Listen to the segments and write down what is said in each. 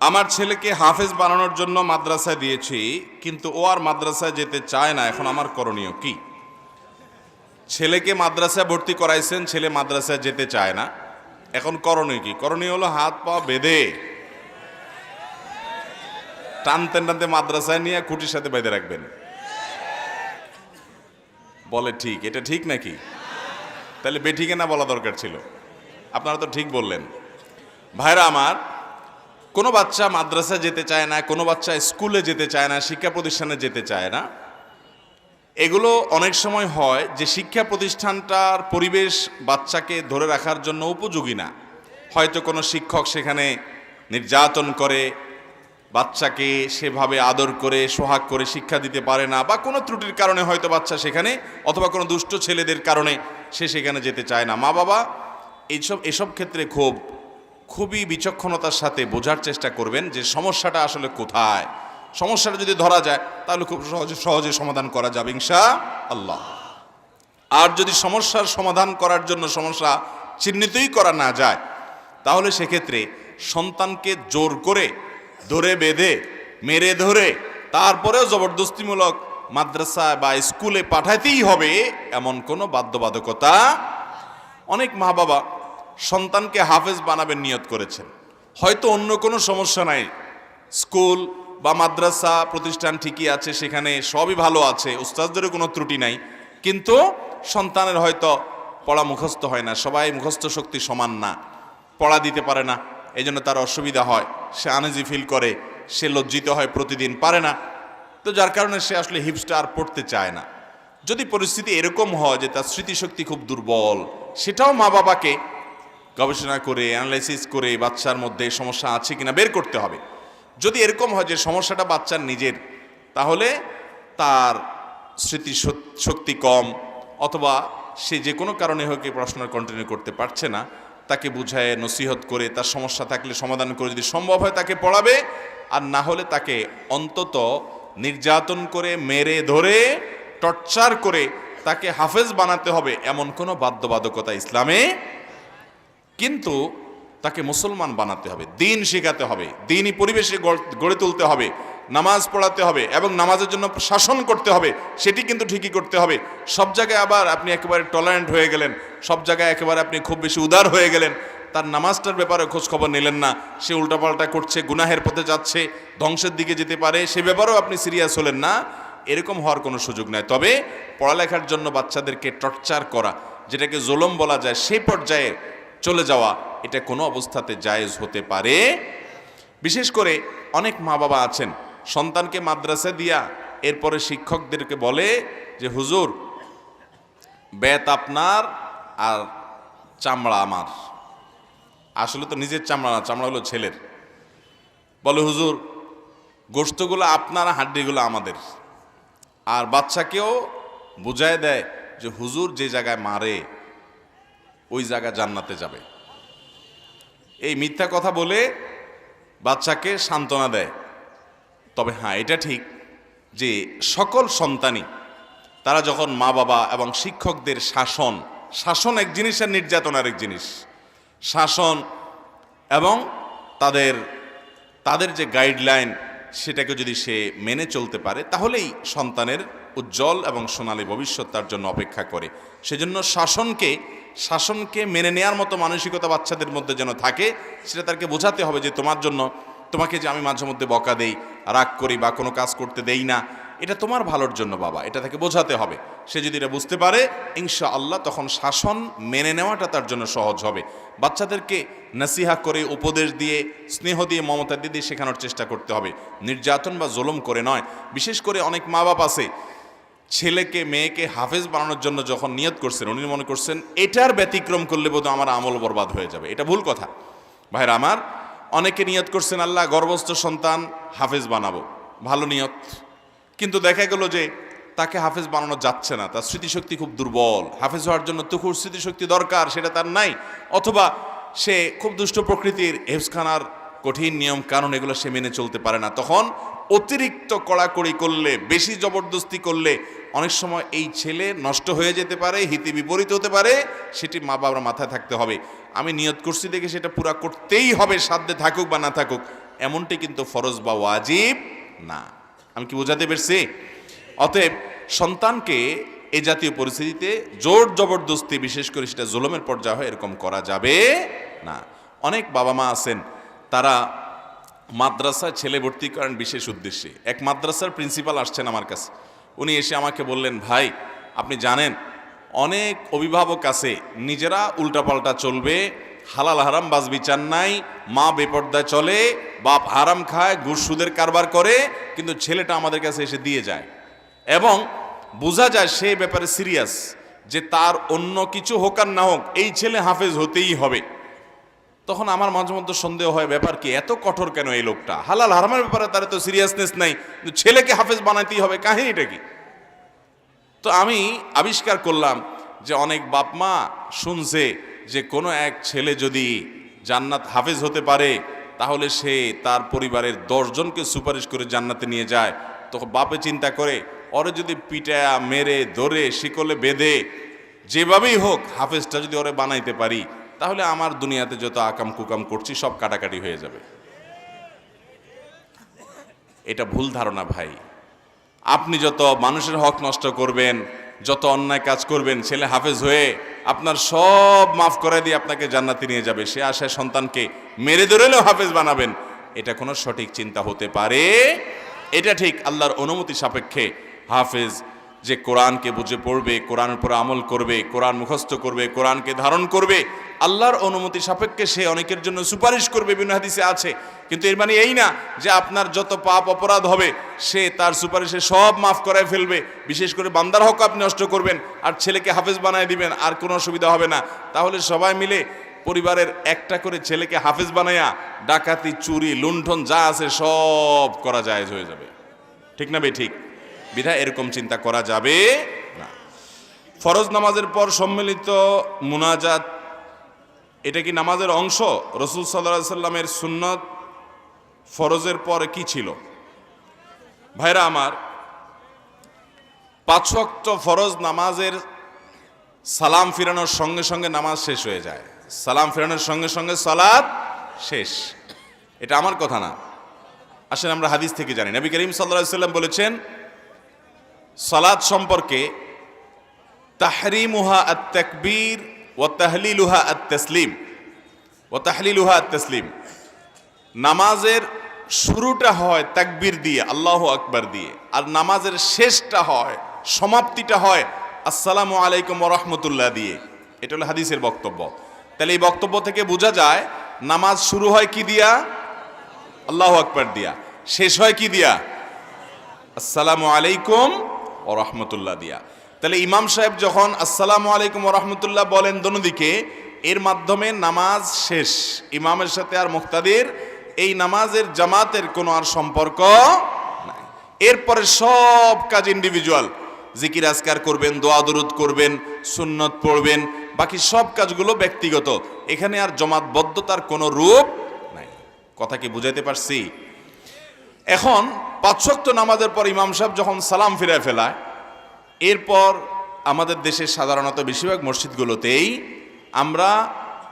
আমার ছেলেকে হাফেজ বানানোর জন্য মাদ্রাসায় দিয়েছি, কিন্তু ও আর মাদ্রাসায় যেতে চায় না। এখন আমার করণীয় কি? ছেলেকে মাদ্রাসায় ভর্তি করাইছেন, ছেলে মাদ্রাসায় যেতে চায় না। এখন করণীয় কি? করণীয় হলো হাত পা বেঁধে টানতে টানতে মাদ্রাসায় নিয়ে খুঁটির সাথে বেঁধে রাখবেন। বলে, ঠিক, এটা ঠিক নাকি? তাহলে বেঠিকে না বলা দরকার ছিল। আপনারা তো ঠিক বললেন। ভাইরা আমার কোনো বাচ্চা মাদ্রাসা যেতে চায় না, কোনো বাচ্চা স্কুলে যেতে চায় না, শিক্ষা প্রতিষ্ঠানে যেতে চায় না, এগুলো অনেক সময় হয় যে শিক্ষা প্রতিষ্ঠানটার পরিবেশ বাচ্চাকে ধরে রাখার জন্য উপযোগী না। হয়তো কোনো শিক্ষক সেখানে নির্যাতন করে, বাচ্চাকে সেভাবে আদর করে, সোহাগ করে শিক্ষা দিতে পারে না বা কোনো ত্রুটির কারণে হয়তো বাচ্চা সেখানে অথবা কোনো দুষ্ট ছেলেদের কারণে সে সেখানে যেতে চায় না। মা বাবা এইসব, এসব ক্ষেত্রে খুব খুবই বিচক্ষণতার সাথে বোঝার চেষ্টা করবেন যে সমস্যাটা আসলে কোথায়। সমস্যাটা যদি ধরা যায়, তাহলে খুব সহজে সহজে সমাধান করা যাবে ইনশা আল্লাহ আর যদি সমস্যার সমাধান করার জন্য সমস্যা চিহ্নিতই করা না যায়, তাহলে সেক্ষেত্রে সন্তানকে জোর করে ধরে বেঁধে, মেরে ধরে তারপরেও জবরদস্তিমূলক মাদ্রাসায় বা স্কুলে পাঠাইতেই হবে, এমন কোনো বাধ্যবাধকতা অনেক মা বাবা সন্তানকে হাফেজ বানাবেন নিয়ত করেছেন। হয়তো অন্য কোনো সমস্যা নাই। স্কুল বা মাদ্রাসা প্রতিষ্ঠান ঠিকই আছে, সেখানে সবই ভালো আছে, উস্তাদদেরও কোনো ত্রুটি নাই। কিন্তু সন্তানের হয়তো পড়া মুখস্থ হয় না, সবাই মুখস্থ শক্তি সমান না, পড়া দিতে পারে না এই জন্য তার অসুবিধা হয়। সে আনেজি ফিল করে, সে লজ্জিত হয়, প্রতিদিন পারে না। তো যার কারণে সে আসলে হিপসটা আর পড়তে চায় না। যদি পরিস্থিতি এরকম হয় যে তার স্মৃতিশক্তি খুব দুর্বল, সেটাও মা বাবাকে গবেষণা করে অ্যানালাইসিস করে বাচ্চার মধ্যে সমস্যা আছে কিনা বের করতে হবে। যদি এরকম হয় যে সমস্যাটা বাচ্চার নিজের, তাহলে তার স্মৃতি শক্তি কম অথবা সে যে কোনো কারণে হোক এই পড়াশোনা কন্টিনিউ করতে পারছে না। তাকে বুঝায়, নসিহত করে, তার সমস্যা থাকলে সমাধান করে যদি সম্ভব হয় তাকে পড়াবে আর না হলে তাকে অন্তত নির্যাতন করে, মেরে ধরে টর্চার করে তাকে হাফেজ বানাতে হবে এমন কোনো বাধ্যবাধকতা ইসলামে কিন্তু তাকে মুসলমান বানাতে হবে, দিন শেখাতে হবে, দিনই পরিবেশে গড়- তুলতে হবে, নামাজ পড়াতে হবে এবং নামাজের জন্য শাসন করতে হবে, সেটি কিন্তু ঠিকই করতে হবে। সব জায়গায় আবার আপনি একেবারে টলারেন্ট হয়ে গেলেন, সব জায়গায় একেবারে আপনি খুব বেশি উদার হয়ে গেলেন, তার নামাজটার ব্যাপারে খোঁজ খবর নিলেন না, সে উল্টাপাল্টা করছে, গুনাহের পথে যাচ্ছে, ধ্বংসের দিকে যেতে পারে, সে ব্যাপারেও আপনি সিরিয়াস হলেন না, এরকম হওয়ার কোনো সুযোগ নাই। তবে পড়ালেখার জন্য বাচ্চাদেরকে টর্চার করা, যেটাকে জোলম বলা যায় সেই পর্যায়ে চলে যাওয়া, এটা কোনো অবস্থাতে জায়েজ হতে পারে। বিশেষ করে অনেক মা বাবা আছেন, সন্তানকে মাদ্রাসা দিয়া এরপরে শিক্ষকদেরকে বলে যে, হুজুর, বেত আপনার আর চামড়া আমার। আসলে তো নিজের চামড়া না, চামড়া হলো ছেলের। বলে, হুজুর গোষ্ঠগুলো আপনার, হাড্ডিগুলো আমাদের। আর বাচ্চাকেও বুঝায় দেয় যে, হুজুর যে জায়গায় মারে ওই জায়গা জান্নাতে যাবে। এই মিথ্যা কথা বলে বাচ্চাকে সান্ত্বনা দেয়। তবে হ্যাঁ এটা ঠিক যে সকল সন্তানই, তারা যখন মা বাবা এবং শিক্ষকদের শাসন শাসন এক জিনিস আর নির্যাতন আরেক জিনিস। শাসন এবং তাদের তাদের যে গাইডলাইন সেটাকে যদি সে মেনে চলতে পারে, তাহলেই সন্তানের উজ্জ্বল এবং সোনালী ভবিষ্যৎ তার জন্য অপেক্ষা করে। সেজন্য শাসনকে শাসনকে মেনে নেয়ার মতো মানসিকতা বাচ্চাদের মধ্যে যেন থাকে, সেটা তাকে বোঝাতে হবে যে তোমার জন্য, তোমাকে যে আমি মাঝে মধ্যে বকা দেই, রাগ করি বা কোনো কাজ করতে দেই না, এটা তোমার ভালোর জন্য বাবা, এটা তাকে বোঝাতে হবে। সে যদি এটা বুঝতে পারে ইনশা আল্লাহ তখন শাসন মেনে নেওয়াটা তার জন্য সহজ হবে। বাচ্চাদেরকে নাসিহা করে, উপদেশ দিয়ে, স্নেহ দিয়ে, মমতা দিয়ে শেখানোর চেষ্টা করতে হবে। নির্যাতন বা জুলুম করে নয়। বিশেষ করে অনেক মা বাপ আছে ছেলেকে, মেয়েকে হাফেজ বানানোর জন্য যখন নিয়ত করছেন, উনি মনে করছেন, এটার ব্যতিক্রম করলে বোধহয় আমার আমল বরবাদ হয়ে যাবে। এটা ভুল কথা। ভাইরা আমার, অনেকে নিয়ত করছেন, আল্লাহ গর্ভস্থ সন্তান হাফেজ বানাবো। ভালো নিয়ত। কিন্তু দেখা গেল যে তাকে হাফেজ বানানো যাচ্ছে না। তার স্মৃতিশক্তি খুব দুর্বল। হাফেজ হওয়ার জন্য তো খুব স্মৃতিশক্তি দরকার, সেটা তার নাই। অথবা সে খুব দুষ্ট প্রকৃতির হেফসখানার কঠিন নিয়ম কানুন এগুলো সে মেনে চলতে পারে না। তখন অতিরিক্ত কড়াকড়ি করলে, বেশি জবরদস্তি করলে অনেক সময় এই ছেলে নষ্ট হয়ে যেতে পারে, হিতে বিপরীত হতে পারে, সেটি মা বাবার মাথায় থাকতে হবে। আমি নিয়ত করছি দেখে সেটা পুরা করতেই হবে, সাধ্যে থাকুক বা না থাকুক, এমনটি কিন্তু ফরজ বা ওয়াজিব না। আমি কি বোঝাতে পেরেছি? অতএব সন্তানকে এ জাতীয় পরিস্থিতিতে জোর জবরদস্তি, বিশেষ করে সেটা জুলমের পর্যায়ে হয়, এরকম করা যাবে না। অনেক বাবা মা আছেন, তারা মাদ্রাসায় ছেলে ভর্তি করেন বিশেষ উদ্দেশ্যে। এক মাদ্রাসার প্রিন্সিপাল আসছেন আমার কাছে। উনি এসে আমাকে বললেন, ভাই, আপনি জানেন, অনেক অভিভাবক আছে, নিজেরা উল্টাপাল্টা চলবে, হালাল হারাম বাজ বিচার নাই মা বেপর্দায় চলে, বাপ হারাম খায়, ঘুষ সুদের কারবার করে, কিন্তু ছেলেটা আমাদের কাছে এসে দিয়ে যায়। এবং বোঝা যায় সে ব্যাপারে সিরিয়াস যে তার অন্য কিছু হোক আর না হোক, এই ছেলে হাফেজ হতেই হবে। তখন আমার মাঝে মধ্যে সন্দেহ হয়, ব্যাপার কি, এত কঠোর কেন এই লোকটা? হালাল হারামের ব্যাপারে তার তো সিরিয়াসনেস নাই। ছেলেকে হাফেজ বানাইতেই হবে, কাহিনীটা কি? তো আমি আবিষ্কার করলাম যে অনেক বাপ মা শুনছে যে কোনো এক ছেলে যদি জান্নাত হাফেজ হতে পারে, তাহলে সে তার পরিবারের দশজনকে সুপারিশ করে জান্নাতে নিয়ে যায়। তখন বাপে চিন্তা করে, ওরে যদি পিটায়া, মেরে, ধরে, শিকলে বেঁধে, যেভাবেই হোক হাফেজটা যদি ওরে বানাইতে পারি তাহলে আমার দুনিয়াতে যত আকাম কুকাম করছি, সব কাটাকাটি হয়ে যাবে। এটা ভুল ধারণা ভাই। আপনি যত মানুষের হক নষ্ট করবেন, যত অন্যায় কাজ করবেন, ছেলে হাফেজ হয়ে আপনার সব মাফ করে দিয়ে আপনাকে জান্নাতে নিয়ে যাবে। সে আশায় সন্তানকে মেরে ধরেলেও হাফেজ বানাবেন। এটা কোনো সঠিক চিন্তা হতে পারে। এটা ঠিক আল্লাহর অনুমতি সাপেক্ষে হাফেজ যে কোরআনকে বুঝে পড়বে, কোরআনের উপর আমল করবে, কোরআন মুখস্থ করবে, কোরআনকে ধারণ করবে, আল্লাহর অনুমতি সাপেক্ষে সে অনেকের জন্য সুপারিশ করবে, বিভিন্ন হাদিসে আছে। কিন্তু এর মানে এই না যে আপনার যত পাপ অপরাধ হবে, সে তার সুপারিশে সব মাফ করায় ফেলবে। বিশেষ করে বান্দার হক আপনি নষ্ট করবেন, আর ছেলেকে হাফেজ বানায় দিবেন, আর কোনো অসুবিধা হবে না। তাহলে সবাই মিলে পরিবারের একটা করে ছেলেকে হাফেজ বানাইয়া ডাকাতি, চুরি, লুণ্ঠন যা আছে সব করা যায় হয়ে যাবে। ঠিক না বে ঠিক। বিধা এরকম চিন্তা করা যাবে না। ফরজ নামাজের পর সম্মিলিত মুনাজাত, এটা কি নামাজের অংশ? রসুল সাল্লাহ সাল্লামের সুন্নত ফরজের পর কি ছিল? ভাইরা আমার, পাঁচ ওয়াক্ত ফরজ নামাজের সালাম ফিরানোর সঙ্গে সঙ্গে নামাজ শেষ হয়ে যায়। সালাম ফিরানোর সঙ্গে সঙ্গে সালাদ শেষ। এটা আমার কথা না। আসলে আমরা হাদিস থেকে জানি। নবী করিম সাল্লাহ সাল্লাম বলেছেন সালাদ সম্পর্কে তাহরিমুহা আত তাকবীর ও তাহলিলুহা আত তসলিম ও তাহলিলুহা আত তসলিম নামাজের শুরুটা হয় তাকবীর দিয়ে, আল্লাহ আকবার দিয়ে। আর নামাজের শেষটা হয়, সমাপ্তিটা হয় আসসালামু আলাইকুম রহমতুল্লাহ দিয়ে। এটা হলো হাদিসের বক্তব্য। তাহলে এই বক্তব্য থেকে বোঝা যায়, নামাজ শুরু হয় কি দিয়া? আল্লাহ আকবার দিয়া। শেষ হয় কি দিয়া? আসসালামু আলাইকুম রহমতুল্লাহ দিয়া। তাহলে ইমাম সাহেব যখন আসসালামু আলাইকুম রহমতুল্লাহ বলেন দনুদিকে, এর মাধ্যমে নামাজ শেষ। ইমামের সাথে আর মুক্তাদির, এই নামাজের জামাতের কোনো আর সম্পর্ক নাই। এরপরে সব কাজ ইন্ডিভিজুয়াল জিকির আজকার করবেন, দোয়া দরুদ করবেন, সুন্নত পড়বেন, বাকি সব কাজগুলো ব্যক্তিগত। এখানে আর জমাতবদ্ধতার কোনো রূপ নাই। কথা কি বুঝাইতে পারছি? এখন পাঁচশক্ত নামাজের পর ইমাম সাহেব যখন সালাম ফিরায় ফেলায়, এরপর আমাদের দেশে সাধারণত বেশিরভাগ মসজিদগুলোতেই আমরা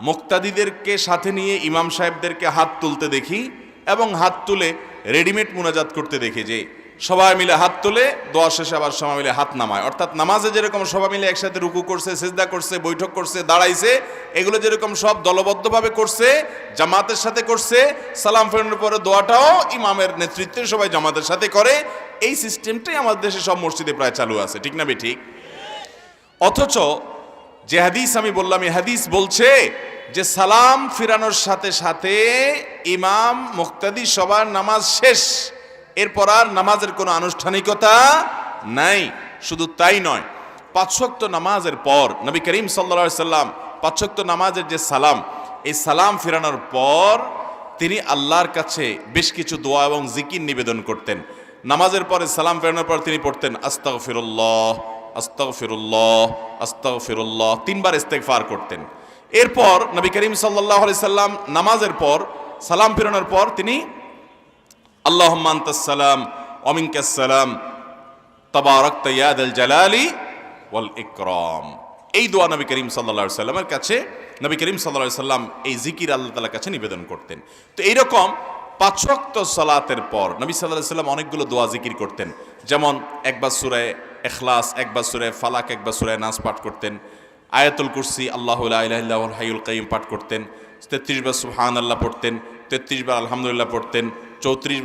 মুক্তাদিদেরকে সাথে নিয়ে ইমাম সাহেবদেরকে হাত তুলতে দেখি এবং হাত তুলে রেডিমেড মোনাজাত করতে দেখি যে সবাই মিলে হাত তুলে, দোয়া শেষে আবার সবাই মিলে হাত নামায়। অর্থাৎ নামাজে যেরকম সবাই মিলে একসাথে রুকু করছে, সেজদা করছে, বৈঠক করছে, দাঁড়াইছে, এগুলো যেরকম সব দলবদ্ধভাবে করছে, জামাতের সাথে করছে, সালাম ফেরানোর পরে দোয়াটাও ইমামের নেতৃত্বে সবাই জামাতের সাথে করে। এই সিস্টেমটাই আমাদের দেশে সব মসজিদে প্রায় চালু আছে, ঠিক না বে ঠিক অথচ যে হাদিস আমি বললাম, এই হাদিস বলছে যে সালাম ফিরানোর সাথে সাথে ইমাম মুক্তাদি সবার নামাজ শেষ। এরপর আর নামাজের কোনো আনুষ্ঠানিকতা নাই। শুধু তাই নয় পাঁচশক্ত নামাজের পর নবী করিম সাল্লা সাল্লাম পাঁচশক্ত নামাজের যে সালাম, এই সালাম ফেরানোর পর তিনি আল্লাহর কাছে বেশ কিছু দোয়া এবং জিকির নিবেদন করতেন। নামাজের পরে সালাম ফেরানোর পর তিনি পড়তেন আস্তাগ ফিরুল্লাহ আস্তাগ ফিরুল্লাহ আস্তাগ ফিরুল্লাহ তিনবার ইস্তেগফার করতেন। এরপর নবী করিম সাল্লাহ সাল্লাম নামাজের পর, সালাম ফেরানোর পর তিনি আল্লাহ সালাম অমিনকাসালাম তবারক তৈয়াদ আল জালালি ওয়াল ইকরাম। এই দোয়া নবী করিম সাল্লা সাল্লামের কাছে, নবী করিম সাল্লা সাল্লাম এই জিকির আল্লাহ তালার কাছে নিবেদন করতেন। তো এইরকম পাঁচক্ত সালাতের পর নবী সাল্লাহ সাল্লাম অনেকগুলো দোয়া জিকির করতেন। যেমন একবার সুরায় এখলাস একবার সুরায় ফালাক, একবার সুরায় নাস পাঠ করতেন। আয়াতুল কুরসি, আল্লাহ হাইউল কাইম পাঠ করতেন। তেত্রিশ বার সুহান আল্লাহ পড়তেন, তেত্রিশ বার আলহামদুলিল্লাহ পড়তেন, চৌত্রিশ